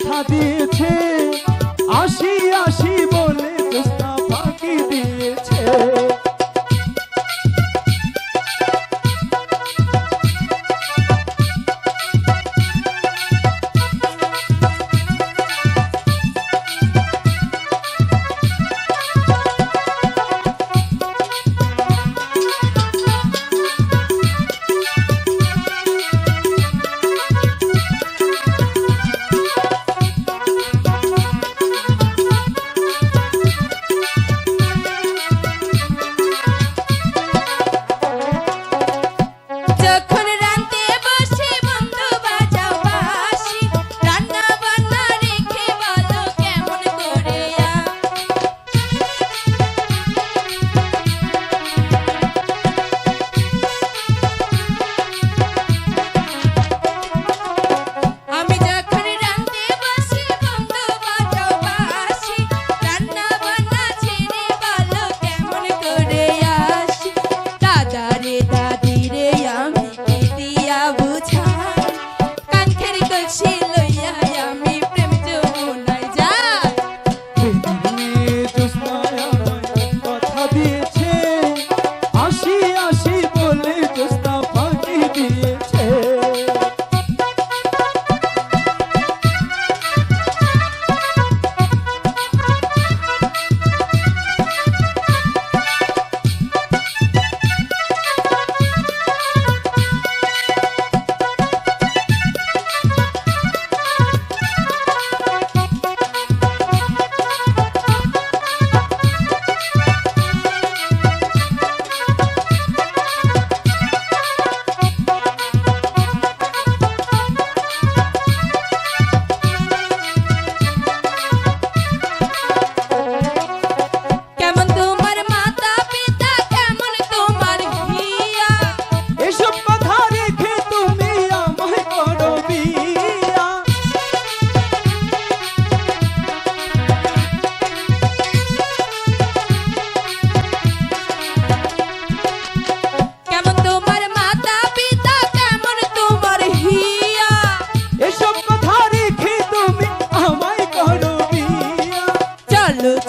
কথা দিয়েছে।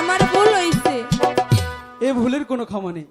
আমার ভুল হয়েছে এ ভুলের কোনো ক্ষমা নেই।